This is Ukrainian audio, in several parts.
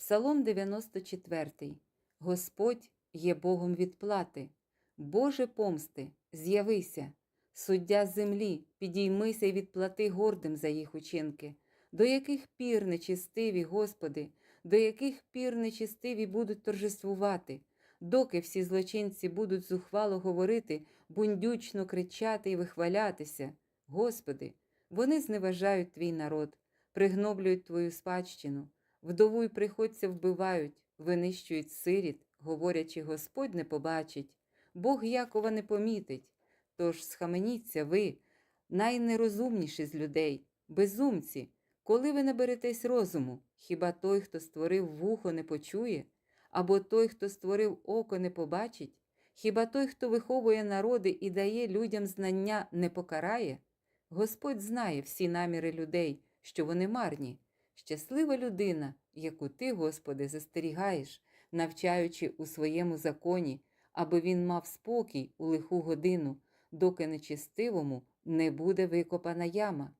Псалом 94. Господь є Богом відплати. Боже помсти, з'явися, суддя землі, підіймися і відплати гордим за їх учинки. До яких пір нечистиві, Господи, до яких пір нечистиві будуть торжествувати, доки всі злочинці будуть зухвало говорити, бундючно кричати і вихвалятися. Господи, вони зневажають твій народ, пригноблюють твою спадщину, вдову й приходця вбивають, винищують сиріт, говорячи, Господь не побачить, Бог Якова не помітить. Тож схаменіться ви, найнерозумніші з людей, безумці, коли ви наберетесь розуму, хіба той, хто створив вухо, не почує, або той, хто створив око, не побачить, хіба той, хто виховує народи і дає людям знання, не покарає? Господь знає всі наміри людей, що вони марні. Щаслива людина, яку ти, Господи, застерігаєш, навчаючи у своєму законі, аби він мав спокій у лиху годину, доки нечистивому не буде викопана яма.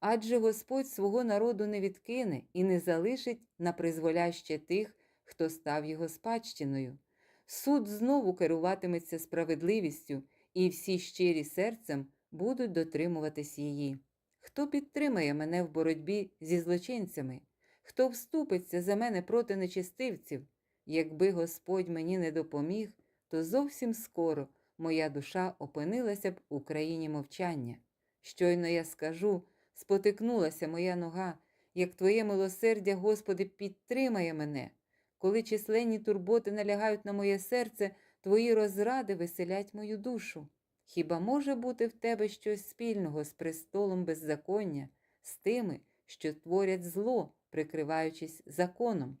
Адже Господь свого народу не відкине і не залишить на призволяще тих, хто став його спадщиною. Суд знову керуватиметься справедливістю, і всі щирі серцем будуть дотримуватись її. Хто підтримає мене в боротьбі зі злочинцями? Хто вступиться за мене проти нечистивців? Якби Господь мені не допоміг, то зовсім скоро моя душа опинилася б у країні мовчання. Щойно я скажу, спотикнулася моя нога, як Твоє милосердя, Господи, підтримає мене. Коли численні турботи налягають на моє серце, Твої розради веселять мою душу. Хіба може бути в тебе щось спільного з престолом беззаконня, з тими, що творять зло, прикриваючись законом?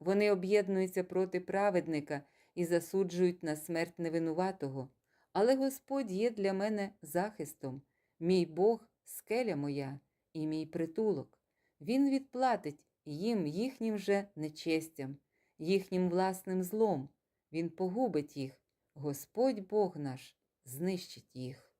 Вони об'єднуються проти праведника і засуджують на смерть невинуватого. Але Господь є для мене захистом, мій Бог скеля моя і мій притулок. Він відплатить їм їхнім же нечестям, їхнім власним злом. Він погубить їх, Господь Бог наш знищить їх.